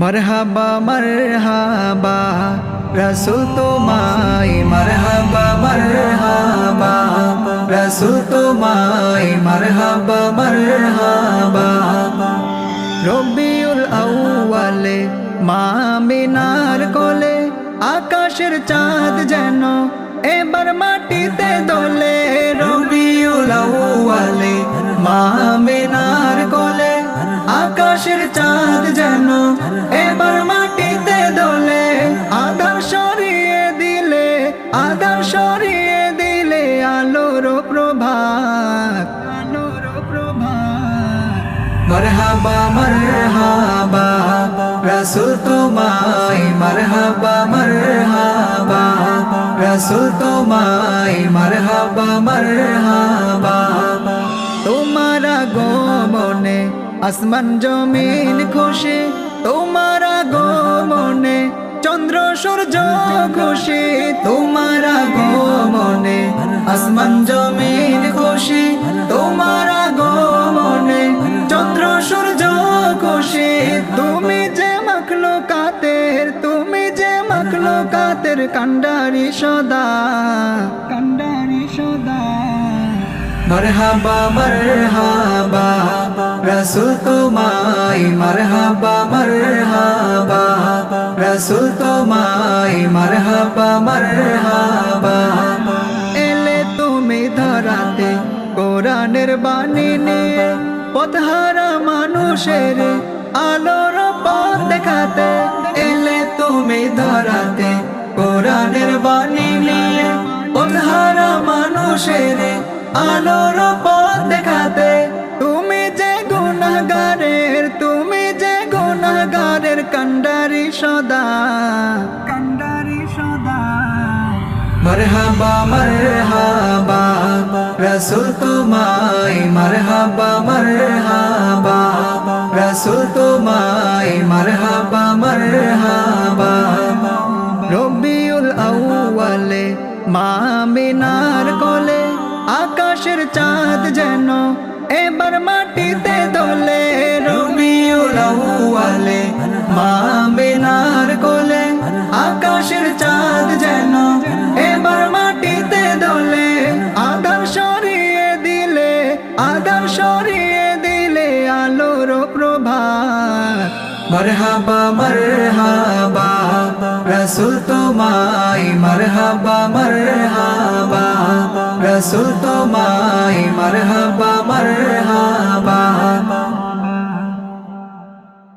মরহাবা মরহাবা, রসুল তোমায় মরহাবা মরহাবা, রসুল তোমায় মরহাবা মরহাবা। রবিউল আউয়ালে মা মিনার কোলে আকাশের চাঁদ যেন এবার মাটিতে দোলে আকাশের চাঁদ যেন এবার মাটিতে দোলে। আদার সরিয়ে দিলে আদার সরিয়ে দিলে আলোর প্রভাত আলোর প্রভাত। মরহাবা মরহাবা, রসুল তোমায়, মরহাবা মরহাবা, রসুল তোমায়, মরহাবা মরহাবা। তোমারা গমনে আসমান জমিন খুশি, তোমারা গমনে চন্দ্র সূর্য খুশি, তোমারা গমনে আসমান জমিন খুশি, তোমারা গমনে চন্দ্র সূর্য খুশি। তুমি যে মাখলো কাতের তুমি যে মাখলো কাতের কান্ডারি সদা কান্ডারি সদা। মরহাবা মরহাবা। রসুল তোমায় মরহাবা মরহাবা। রসুল তোমায় মরহাবা মরহাবা। এলে তুমি ধরাতে কোরআনের বাণী নিয়ে, পথহারা মানুষের আলোর পথ দেখাতে। এলে তুমি ধরাতে কোরআনের বাণী নিয়ে, পথহারা মানুষের আলোর পথ দেখাতে। গুনাহগারের, তুমি যে গুনাহগারের কান্ডারি সদা। কান্ডারি সদা। মরহাবা মরহাবা, রসুল তোমায় মরহাবা মরহাবা, রসুল তোমায় মরহাবা মরহাবা। রবিউল আউয়ালে মা মিনার কোলে আকাশের চাঁদ যেন এবার মাটিতে দোলে রবিউল আউয়ালে, মা মিনার কোলে, আকাশের চাঁদ যেন এবার মাটিতে দোলে। আদার সরিয়ে দিলে আদার সরিয়ে দিলে আলোর প্রভাত। মরহাবা মরহাবা, রসুল তোমায়, মরহাবা মরহাবা, রসুল তোমায়, মরহাবা